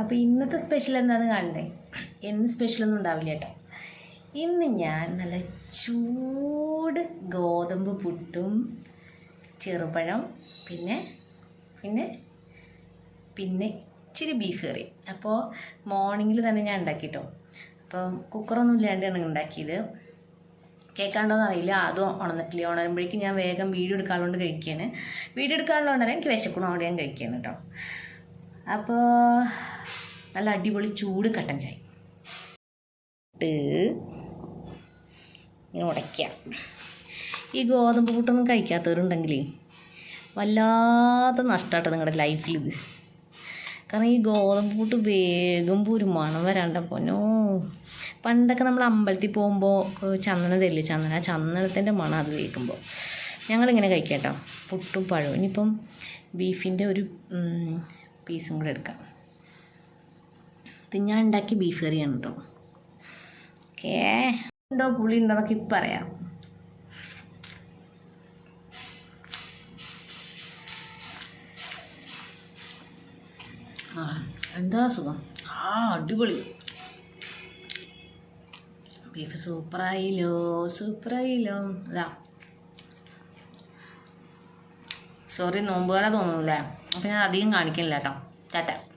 അപ്പോൾ ഇന്നത്തെ സ്പെഷ്യൽ എന്താണെന്ന് കാണണ്ടേ? എന്ന് സ്പെഷ്യലൊന്നും ഉണ്ടാവില്ല കേട്ടോ. ഇന്ന് ഞാൻ നല്ല ചൂട് ഗോതമ്പ് പുട്ടും ചെറുപഴം പിന്നെ പിന്നെ പിന്നെ ഇച്ചിരി ബീഫ് കറി. അപ്പോൾ മോർണിംഗിൽ തന്നെ ഞാൻ ഉണ്ടാക്കി കേട്ടോ അപ്പം കുക്കറൊന്നും ഇല്ലാണ്ടാണ് ഉണ്ടാക്കിയത്. കേൾക്കാണ്ടോന്ന് അറിയില്ല. അതും ഉണർന്നിട്ടില്ല. ഉണരുമ്പോഴേക്കും ഞാൻ വേഗം വീഡിയോ എടുക്കാനുള്ളത് കഴിക്കുകയാണ് വീഡിയോ എടുക്കാനുള്ളതുകൊണ്ടല്ല എനിക്ക് വിശക്കണം? അവിടെ ഞാൻ കഴിക്കുകയാണ് കേട്ടോ. അപ്പോൾ നല്ല അടിപൊളി ചൂട് കട്ടൻ ചായ. ഇട്ട് ഇങ്ങനെ ഉടയ്ക്കുക ഈ ഗോതമ്പ് പുട്ടൊന്നും കഴിക്കാത്തവരുണ്ടെങ്കിലേ വല്ലാത്ത നഷ്ടമാട്ടോ നിങ്ങളുടെ ലൈഫിൽ ഇത്. കാരണം ഈ ഗോതമ്പ് പുട്ട് വേഗം ഒരു മണം വരാണ്ട പൊന്നോ. പണ്ടൊക്കെ നമ്മൾ അമ്പലത്തിൽ പോകുമ്പോൾ ചന്ദന തരില്ലേ? ചന്ദന. ചന്ദനത്തിന്റെ മണം അത് വേകുമ്പോൾ ഞങ്ങളിങ്ങനെ കഴിക്കാം കേട്ടോ പുട്ടും പഴവും. ഇനിയിപ്പം ബീഫിന്റെ ഒരു പീസും കൂടെ എടുക്കാം. ഇത് ഞാൻ ഉണ്ടാക്കിയ ബീഫ് കറിയാണ് കേട്ടോ ഓക്കേ ഉണ്ടോ പുളി ഉണ്ടോ എന്നൊക്കെ ഇപ്പം പറയാം ആ എന്താ സുഖം? ആ അടിപൊളി. ബീഫ് സൂപ്പറായില്ലോ സൂപ്പറായില്ലോ ഇതാ. സോറി നോമ്പുകാല തോന്നുന്നില്ലേ? അപ്പം ഞാൻ അധികം കാണിക്കുന്നില്ല കേട്ടോ. ടാറ്റ.